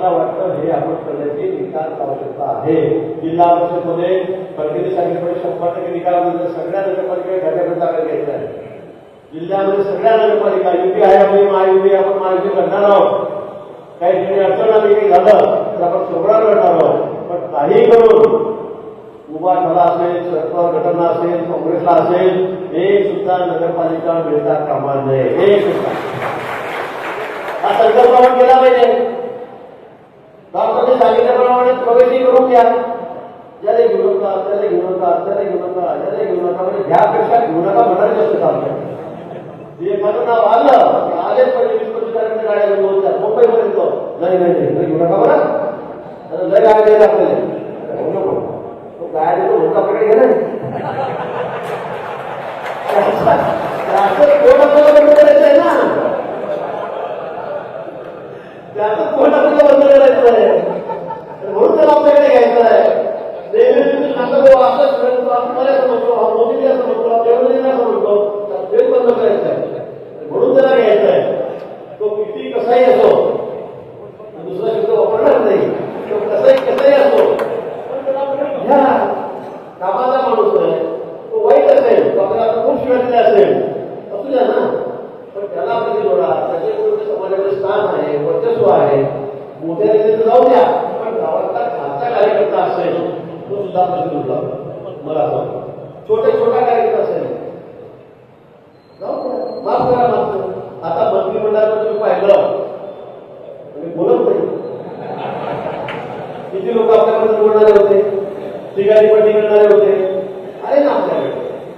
मला वाटतं हे आपण करण्याची निकाल आवश्यकता आहे. जिल्हा परिषदमध्ये फडकेने सांगितलं शंभर टक्के निकाल म्हणजे सगळ्या नगरपालिका घटक ताब्यात घ्यायचा आहे. जिल्ह्यामध्ये सगळ्या नगरपालिका युती आहे आपली महायुती आपण महायुती करणार आहोत. काही ठिकाणी अडचण आली काही झालं तर आपण सोबळा करणार आहोत. पण काही करून उभा ठरा असेल सरकार घटना असेल काँग्रेसला असेल एक सुद्धा नगरपालिका मिळता कामा नये एक सुद्धा. हा संकल्प आपण केला पाहिजे. प्रवेशही करून घ्या. ज्याला घेऊ नका त्याला घेऊ नका त्याला घेऊ नका ज्याला घेऊ नका म्हणजे घ्यापेक्षा घेऊ नका म्हणायचं जास्त काम आहे. हे माझं नाव आलं की आलेच पाहिजे वीस पंचवीस तारखेच्या गाड्या घेऊन होत्या मुंबईपर्यंत. नाही नाही नाही घेऊ नका बरं आता लय गाड्या द्यायला आपल्याला घेऊ नको तो गाड्या देतो होता आपल्याकडे घे नाही. त्याचं कोण आपल्याला बंद करायचं आहे ना त्याचं कोण आपल्याला बंद करायचं आहे म्हणून त्याला आपल्याकडे घ्यायचं आहे नेहमी तुम्ही सांगता बाबा असं करायचं आपण मला असं म्हणतो हा मोदीजी असं म्हणतो हा देवेंद्रजी असं म्हणतो त्याला तेच बंद करायचं आहे म्हणून त्याला घ्यायचं आहे तो किती कसाही असो दुसरा शब्द वापरणार नाही तो कसाही कसाही असो पण त्याला आपण घ्या कामाचा माणूस आहे तो वाईट असेल खूप शिवायचे असेल. असू द्या ना. पण त्याला आपण जोडा त्याचे समाजाकडे स्थान आहे वर्चस्व आहे. मोठ्या नेत्याचं जाऊ द्या. पण गावातला खालचा कार्यकर्ता असेल तो सुद्धा आपण जोडला मला असं वाटतं. छोटे छोटा कार्यकर्ता असेल. जाऊ द्या. माफ करा माफ करा. आता मंत्रिमंडळाचं तुम्ही पाहिलं मी बोलत नाही. किती लोक आपल्याकडे निवडणारे होते? ठिकाणी पण निघणारे होते आले ना आपल्याकडे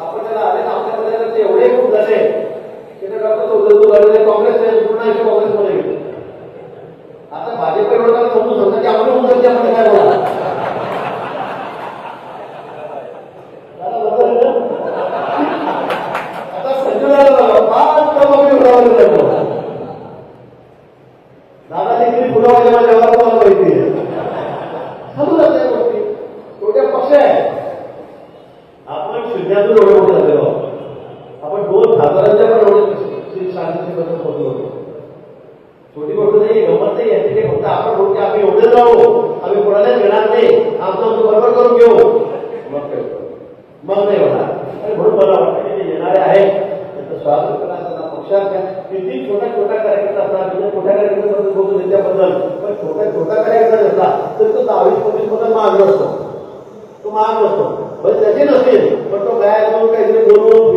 आपण त्याला आले ना आपल्याकडे ते एवढे खूप झाले की ते डॉक्टर चौधरी झालेले काँग्रेस पूर्ण आयुष्य काँग्रेसमध्ये गेले आता भाजप विरोधात समजून समजा की आपण होऊन जाते आपण काय बोला दादा, बरोबर आहे ना? आता संजयला बघा, पाच क्रमांक उडावले जातो दादा देखील पुरावा जेव्हा जेव्हा तुम्हाला माहिती आहे समजून जात त्या गोष्टी छोट्या पक्ष आहे आपण शून्यातून एवढे मोठे झालेलो आहोत. आपण दोन हजारांच्या पण एवढे शांतीची बद्दल होतो होतो छोटी गोष्ट नाही गमत नाही याची काही फक्त आपण होते आम्ही एवढे जाऊ. आम्ही कोणालाच घेणार नाही. आमचं आमचं बरोबर करून घेऊ. मग काय? मग नाही होणार. म्हणून मला वाटतं की येणारे आहेत त्यांचं स्वागत करा पक्षात घ्या. किती छोटा छोटा कार्यकर्ता असणार म्हणजे मोठ्या कार्यकर्त्याबद्दल बोलतो त्याच्याबद्दल. पण छोटा छोटा कार्यकर्ता असला तर तो दहावीस पंचवीस पन्नास महाग नसतो तो महाग नसतो पण म्हणजे त्याची नसेल पण तो काय घेऊन काहीतरी बोलून